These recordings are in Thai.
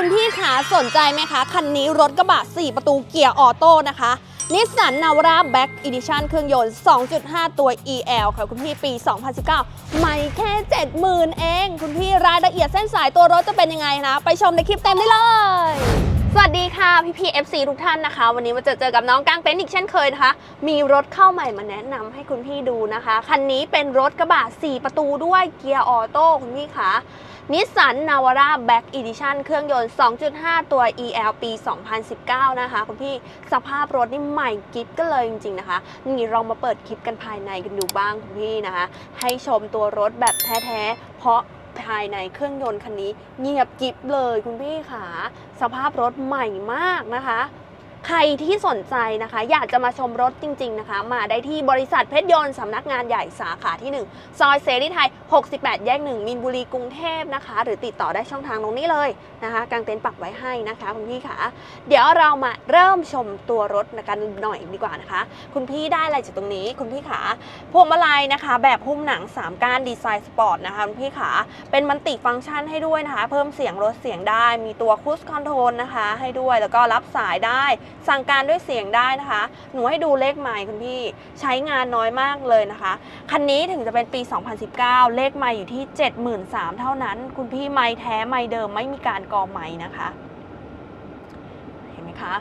คุณพี่ขาสนใจไหมคะ คันนี้รถกระบะ 4 ประตูเกียร์ออโต้นะคะนิสสันนาวราแบ็กอีดิชันเครื่องยนต์ 2.5 ตัว EL ค่ะ คุณพี่ปี 2019 ไม่แค่ 70,000 เอง คุณพี่รายละเอียดเส้นสายตัวรถจะเป็นยังไงนะ ไปชมในคลิปเต็มได้เลย สวัสดีค่ะ พี่พีเอฟซีทุกท่านนะคะ วันนี้มาเจอเจอกับน้องกางเป็นอีกเช่นเคยนะคะ มีรถเข้าใหม่มาแนะนำให้คุณพี่ดูนะคะ คันนี้เป็นรถกระบะ 4 ประตูด้วยเกียร์ออโต้คุณพี่คะ นิสสันนาวาร่าแบ็กอีดิชันเครื่องยนต์ 2.5 ตัว EL ปี 2019 นะคะ คุณพี่สภาพรถนี่ใหม่กิ๊บก็เลยจริง ๆ นะคะ นี่เรามาเปิดคลิปกันภายในกันดูบ้างคุณพี่นะคะ ให้ชมตัวรถแบบแท้ๆ เพราะภายในเครื่องยนต์คันนี้เงียบกิ๊บเลยคุณพี่ขาสภาพรถใหม่มากนะคะ ใครที่สนใจนะคะ อยากจะมาชมรถจริง ๆ นะคะ มาได้ที่บริษัทเพชรยนต์สำนักงานใหญ่สาขาที่ 1 ซอยเสรีไทย 68 แยก 1 มินบุรีกรุงเทพนะคะ หรือติดต่อได้ช่องทางตรงนี้เลยนะคะกางเต็นท์ปักไว้ให้นะคะคุณพี่ค่ะเดี๋ยวเรามาเริ่มชมตัวรถกันหน่อยดีกว่านะคะ คุณพี่ได้อะไรจากตรงนี้คุณพี่ขาพวงมาลัยนะคะ แบบหุ้มหนัง 3ก้านดีไซน์สปอร์ตนะคะคุณพี่ขาเป็นมันติฟังก์ชันให้ด้วยนะคะ เพิ่มเสียงลดเสียงได้ มีตัวคูสคอนโทรลนะคะ ให้ด้วยแล้วก็รับสายได้สั่งการด้วยเสียงได้นะคะ หนูให้ดูเลขใหม่คุณพี่ใช้งานน้อยมากเลยนะคะ คันนี้ถึงจะเป็นปี 2019 เลขใหม่อยู่ที่ 73,000เท่านั้น คุณพี่ไม่แท้ไม่เดิมไม่มีการกอไม่นะคะเห็นไหมคะ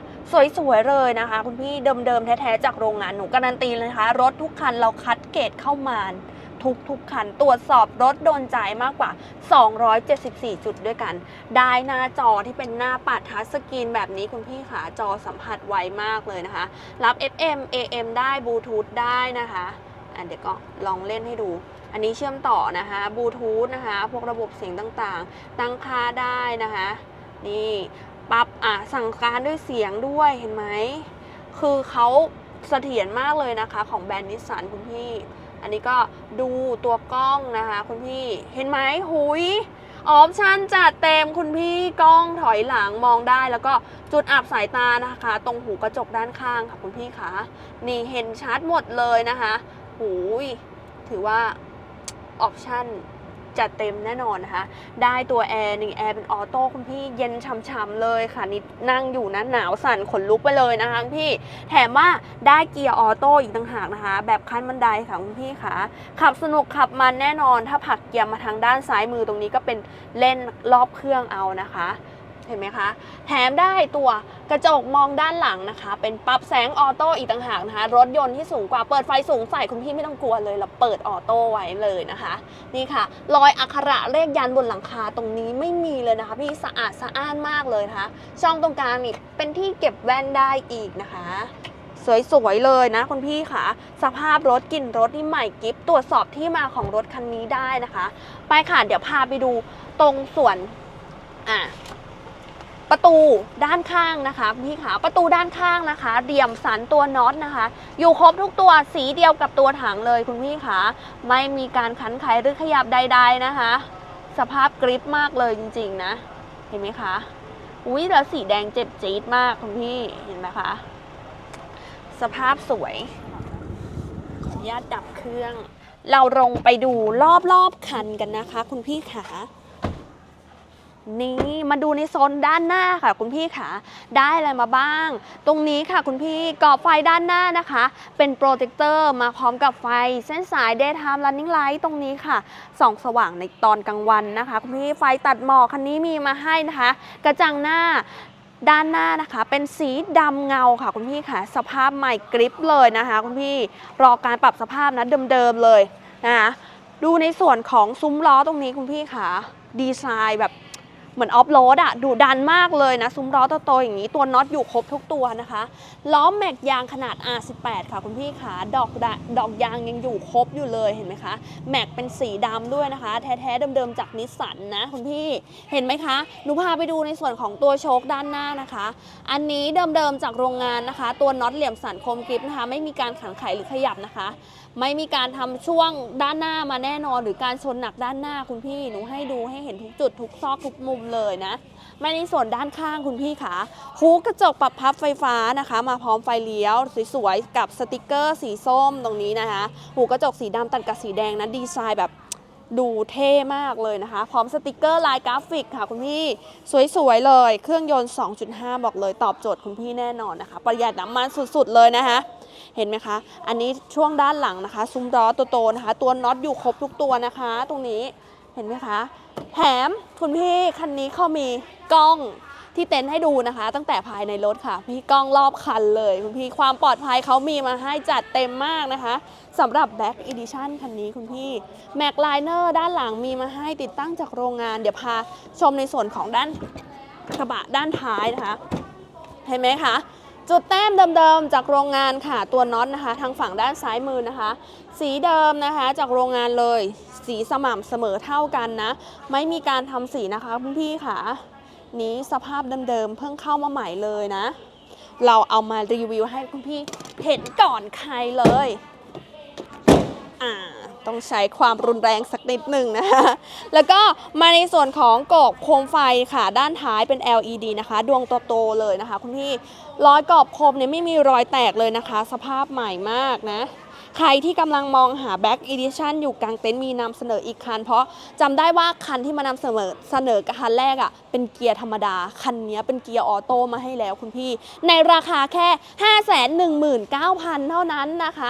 สวยๆเลยนะคะ คุณพี่เดิมๆแท้ๆจากโรงงานหนูการันตีเลยนะคะ รถทุกคันเราคัดเกรดเข้ามา ทุกทุกคัน ตรวจสอบรถโดนใจมากกว่า 274 จุดด้วยกัน ได้หน้าจอที่เป็นหน้าปัดทัชสกรีนแบบนี้คุณพี่ขาจอสัมผัสไวมากเลยนะคะ รับ FM AM ได้บลูทูธได้นะคะอะเดี๋ยวก็ลองเล่นให้ดู อันนี้เชื่อมต่อนะคะบลูทูธนะคะ พวกระบบเสียงต่างๆ ตั้งค่าได้นะคะ นี่ปรับอะสั่งการด้วยเสียงด้วยเห็นไหม คือเขาเสถียรมากเลยนะคะ ของแบรนด์นิสสันคุณพี่ อันนี้ก็ดูตัวกล้องนะคะคุณพี่เห็นไหมหุยออปชันจัดเต็มคุณพี่กล้องถอยหลังมองได้ แล้วก็จุดอับสายตานะคะ ตรงหูกระจกด้านข้างค่ะคุณพี่คะนี่เห็นชัดหมดเลยนะคะหูยถือว่าออปชัน จัดเต็มแน่นอนนะคะ ได้ตัวแอร์หนึ่งแอร์เป็นออโต้คุณพี่เย็นช่ำๆเลยค่ะนี่นั่งอยู่นะหนาวสั่นขนลุกไปเลยนะคะคุณพี่ แถมว่าได้เกียร์ออโต้อีกต่างหากนะคะ แบบคันบันไดค่ะคุณพี่ค่ะ ขับสนุกขับมันแน่นอน ถ้าผลักเกียร์มาทางด้านซ้ายมือตรงนี้ก็เป็นเล่นรอบเครื่องเอานะคะ เห็นไหมคะ แถมได้ตัวกระจกมองด้านหลังนะคะ เป็นปรับแสงออโต้อีกต่างหากนะคะ รถยนต์ที่สูงกว่าเปิดไฟสูงใส่คุณพี่ไม่ต้องกลัวเลย เราเปิดออโต้ไว้เลยนะคะ นี่ค่ะ รอยอักขระเลขยันบนหลังคาตรงนี้ไม่มีเลยนะคะ พี่สะอาดสะอ้านมากเลยนะคะ ช่องตรงกลางนี่เป็นที่เก็บแว่นได้อีกนะคะสวยๆเลยนะคุณพี่ค่ะสภาพรถกลิ่นรถนี่ใหม่กิฟตรวจสอบที่มาของรถคันนี้ได้นะคะ ไปค่ะเดี๋ยวพาไปดูตรงส่วนอะ ประตูด้านข้างนะคะพี่ขาประตูด้านข้างนะคะเดี่ยมสันตัวน็อตนะคะ อยู่ครบทุกตัวสีเดียวกับตัวถังเลยคุณพี่ขาไม่มีการขันไขหรือขยับใด ๆนะคะ สภาพกริปมากเลยจริงๆนะ เห็นไหมคะอุ้ยแล้วสีแดงเจ็บจี๊ดมากคุณพี่เห็นไหมคะ สภาพสวยขออนุญาตดับเครื่อง เราลงไปดูรอบๆคันกันนะคะ คุณพี่ขา นี่มาดูในโซนด้านหน้าค่ะ คุณพี่ขาได้อะไรมาบ้าง ตรงนี้ค่ะคุณพี่กรอบไฟด้านหน้านะคะ เป็นโปรเจคเตอร์มาพร้อมกับไฟ เส้นสาย daytime running light ตรงนี้ค่ะส่องสว่างในตอนกลางวันนะคะ คุณพี่ไฟตัดหมอกคันนี้มีมาให้นะคะ กระจังหน้าด้านหน้านะคะ เป็นสีดำเงาค่ะคุณพี่ค่ะ สภาพใหม่กริปเลยนะคะ คุณพี่รอการปรับสภาพนะเดิมๆเลยนะคะดูในส่วนของซุ้มล้อตรงนี้คุณพี่ค่ะดีไซน์แบบ เหมือนออฟโรดอะดุดันมากเลยนะ ซุ้มล้อโตๆอย่างนี้ตัวน็อตอยู่ครบทุกตัวนะคะ ล้อแม็กยางขนาด R18 ค่ะคุณพี่ค่ะดอกดอกยางยังอยู่ครบอยู่เลยเห็นไหมคะ แม็กเป็นสีดำด้วยนะคะ แท้ๆเดิมๆจากนิสสันนะคุณพี่เห็นไหมคะหนูพาไปดูในส่วนของตัวโชคด้านหน้านะคะ อันนี้เดิมๆจากโรงงานนะคะ ตัวน็อตเหลี่ยมสันคมกริปนะคะ ไม่มีการขันไขหรือขยับนะคะ ไม่มีการทำช่วงด้านหน้ามาแน่นอน หรือการชนหนักด้านหน้าคุณพี่หนูให้ดูให้เห็นทุกจุดทุกซอกทุกมุมเลยนะมาในส่วนด้านข้างคุณพี่คะหูกระจกปรับพับไฟฟ้านะคะ มาพร้อมไฟเลี้ยวสวยๆกับสติกเกอร์สีส้มตรงนี้นะคะ หูกระจกสีดำตัดกับสีแดงนะดีไซน์แบบดูเท่มากเลยนะคะ พร้อมสติกเกอร์ลายกราฟิกค่ะคุณพี่ สวยๆเลย เครื่องยนต์ 2.5 บอกเลยตอบโจทย์คุณพี่แน่นอนนะคะ ประหยัดน้ำมันสุดๆเลยนะคะ เห็นไหมคะ อันนี้ช่วงด้านหลังนะคะ ซุ้มล้อตัวโตนะคะ ตัวน็อตอยู่ครบทุกตัวนะคะ ตรงนี้ เห็นไหมคะ แถมคุณพี่คันนี้เขามีกล้องที่เต็นท์ให้ดูนะคะ ตั้งแต่ภายในรถค่ะ พี่กล้องรอบคันเลยคุณพี่ความปลอดภัยเขามีมาให้จัดเต็มมากนะคะสำหรับ Back Edition คันนี้คุณพี่ Mac Liner ด้านหลังมีมาให้ติดตั้งจากโรงงาน เดี๋ยวพาชมในส่วนของด้านกระบะด้านท้ายนะคะ เห็นไหมคะ จุดแต้มเดิมๆ จากโรงงานค่ะตัวน็อตนะคะ ทางฝั่งด้านซ้ายมือนะคะ สีเดิมนะคะจากโรงงานเลย สีสม่ำเสมอเท่ากันนะ ไม่มีการทำสีนะคะคุณพี่ค่ะ นี้สภาพเดิมๆ เพิ่งเข้ามาใหม่เลยนะ เราเอามารีวิวให้คุณพี่เห็นก่อนใครเลย อ่า ต้องใช้ความรุนแรงสักนิดหนึ่งนะคะ แล้วก็มาในส่วนของกรอบโคมไฟค่ะ ด้านท้ายเป็น LED นะคะ ดวงโตๆเลยนะคะ คุณพี่รอยกรอบโคมเนี่ยไม่มีรอยแตกเลยนะคะ สภาพใหม่มากนะ ใครที่กำลังมองหา Back Edition อยู่กลางเต็นท์มีนำเสนออีกคัน เพราะจำได้ว่าคันที่มานำเสนอเสนอคันแรกอะ่ะเป็นเกียร์ธรรมดา คันนี้เป็นเกียร์ออโต้มาให้แล้วคุณพี่ ในราคาแค่ 519,000 เท่านั้นนะคะ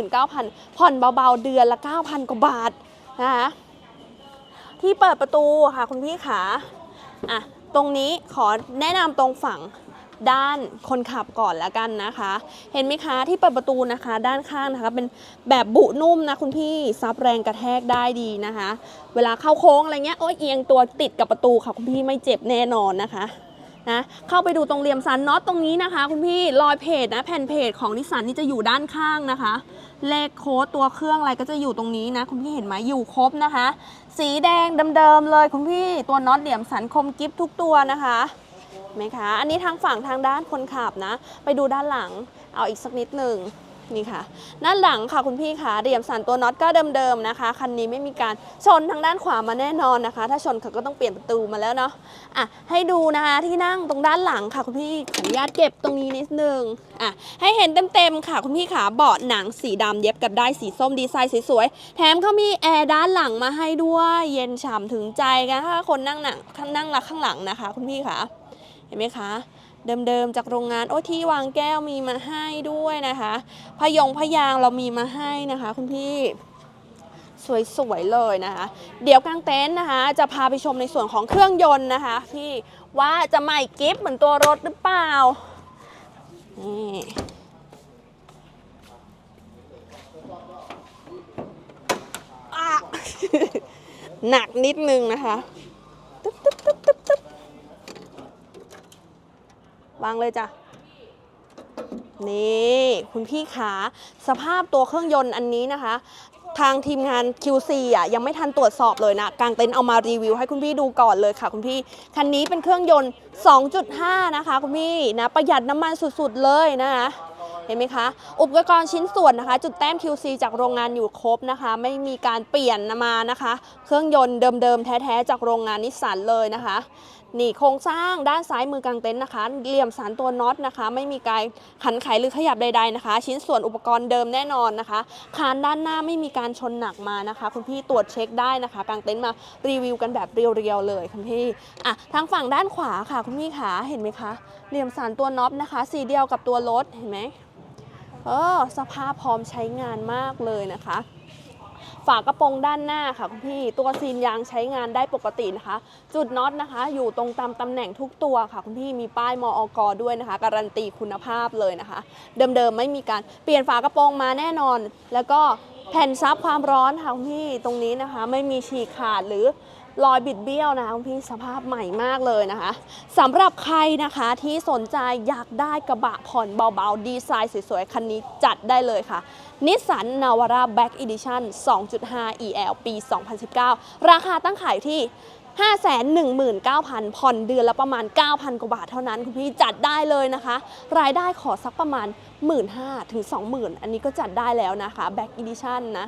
519,000 ผ่อนเบาๆเดือนละ 9,000 กว่าบาทนะคะที่เปิดประตูค่ะคุณพี่ขาอะตรงนี้ขอแนะนำตรงฝั่ง ด้านคนขับก่อนแล้วกันนะคะ เห็นไหมคะที่เปิดประตูนะคะ ด้านข้างนะคะ เป็นแบบบุนุ่มนะคุณพี่ซับแรงกระแทกได้ดีนะคะ เวลาเข้าโค้งอะไรเงี้ยโอ้ยเอียงตัวติดกับประตูค่ะคุณพี่ไม่เจ็บแน่นอนนะคะนะเข้าไปดูตรงเหลี่ยมสันน็อตตรงนี้นะคะ คุณพี่รอยเพจนะแผ่นเพจของนิสสันนี่จะอยู่ด้านข้างนะคะ เลขโค้ดตัวเครื่องอะไรก็จะอยู่ตรงนี้นะคุณพี่เห็นไหมอยู่ครบนะคะ สีแดงเดิมๆเลยคุณพี่ตัวน็อตเหลี่ยมสันคมกิฟทุกตัวนะคะ ไหมคะ อันนี้ทางฝั่งทางด้านคนขับนะ ไปดูด้านหลัง เอาอีกสักนิดหนึ่งนี่ค่ะ ด้านหลังค่ะคุณพี่คะเหลี่ยมสันตัวน็อตก็เดิมๆนะคะ คันนี้ไม่มีการชนทางด้านขวามาแน่นอนนะคะ ถ้าชนเขาก็ต้องเปลี่ยนประตูมาแล้วเนาะ อะ ให้ดูนะคะที่นั่งตรงด้านหลังค่ะคุณพี่ ขออนุญาตเก็บตรงนี้นิดนึง อะ ให้เห็นเต็มๆค่ะคุณพี่ขาเบาะหนังสีดำเย็บกับได้สีส้มดีไซน์สวยๆ แถมเขามีแอร์ด้านหลังมาให้ด้วย เย็นฉ่ำถึงใจกันถ้าคนนั่งหนังนั่งหลักข้างหลังนะคะ คุณพี่คะ เห็นไหมคะ เดิมๆจากโรงงานโอ้ที่วางแก้วมีมาให้ด้วยนะคะพยงพยางเรามีมาให้นะคะ คุณพี่สวยๆเลยนะคะ เดี๋ยวกลางเต็นท์นะคะ จะพาไปชมในส่วนของเครื่องยนต์นะคะพี่ว่าจะใหม่กิฟต์เหมือนตัวรถหรือเปล่านี่หนักนิดนึงนะคะ ตึ๊บตึ๊บตึ๊บตึ๊บตึ๊บ วางเลยจ้ะนี่คุณพี่ขาสภาพตัวเครื่องยนต์อันนี้นะคะ ทางทีมงาน QC อะยังไม่ทันตรวจสอบเลยนะกางเต็นท์เอามารีวิวให้คุณพี่ดูก่อนเลยค่ะ คุณพี่คันนี้เป็นเครื่องยนต์ 2.5 นะคะ คุณพี่นะประหยัดน้ำมันสุดๆเลยนะคะเห็นไหมคะ อุปกรณ์ชิ้นส่วนนะคะ จุดแต้ม QC จากโรงงานอยู่ครบนะคะ ไม่มีการเปลี่ยนมานะคะ เครื่องยนต์เดิมๆแท้ๆจากโรงงานนิสสันเลยนะคะ นี่โครงสร้างด้านซ้ายมือกลางเต็นท์นะคะ เหลี่ยมสารตัวน็อตนะคะ ไม่มีการขันไขหรือขยับใด ๆนะคะ ชิ้นส่วนอุปกรณ์เดิมแน่นอนนะคะคานด้านหน้าไม่มีการชนหนักมานะคะ คุณพี่ตรวจเช็คได้นะคะกลางเต็นท์มารีวิวกันแบบเรียวๆเลยคุณพี่อะทางฝั่งด้านขวาค่ะ คุณพี่ขาเห็นไหมคะ เหลี่ยมสารตัวน็อตนะคะ สีเดียวกับตัวรถเห็นไหมเออสภาพพร้อมใช้งานมากเลยนะคะ ฝากระโปรงด้านหน้าค่ะคุณพี่ตัวซีนยางใช้งานได้ปกตินะคะ จุดน็อตนะคะ อยู่ตรงตามตำแหน่งทุกตัวค่ะ คุณพี่มีป้ายมออกด้วยนะคะ การันตีคุณภาพเลยนะคะ เดิมๆไม่มีการเปลี่ยนฝากระโปรงมาแน่นอน แล้วก็แผ่นซับความร้อนค่ะคุณพี่ตรงนี้นะคะ ไม่มีฉีกขาดหรือ รอยบิดเบี้ยวนะคะคุณพี่สภาพใหม่มากเลยนะคะสำหรับใครนะคะที่สนใจอยากได้กระบะผ่อนเบาๆ ดีไซน์สวยๆ คันนี้จัดได้เลยค่ะนิสสันนาวาร่าแบ็กอีดิชั่น2.5 EL ปี 2019 ราคาตั้งขายที่519,000 ผ่อนเดือนละประมาณ 9,000 กว่าบาทเท่านั้น คุณพี่จัดได้เลยนะคะ รายได้ขอสักประมาณ 1 5ื่นถึง 20,000 อันนี้ก็จัดได้แล้วนะคะ Back Edition นะ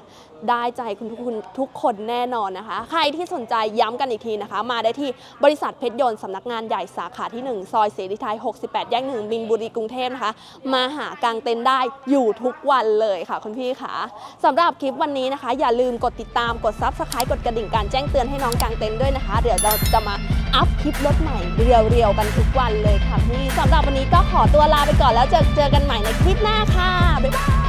ได้ใจคุณทุกคนทุกคนแน่นอนนะคะ ใครที่สนใจย้ำกันอีกทีนะคะ มาได้ที่บริษัทเพชรยนต์สำนักงานใหญ่สาขาที่ 1 ซอยเสรีไทย 68 แยกหนึ่งบินบุรีกรุงเทพนะคะ มาหากางเต็นท์ได้อยู่ทุกวันเลยค่ะคุณพี่ค่ะสำหรับคลิปวันนี้นะคะ อย่าลืมกดติดตามกด Subscribe กดกระดิ่งการแจ้งเตือนให้น้องกางเต็นท์ด้วยนะคะ เดี๋ยวเราจะมาอัพคลิปรถใหม่เรียวๆกันทุกวันเลยค่ะพี่สำหรับวันนี้ ขอตัวลาไปก่อนแล้วเจอเจอกันใหม่ในคลิปหน้าค่ะ บ๊ายบาย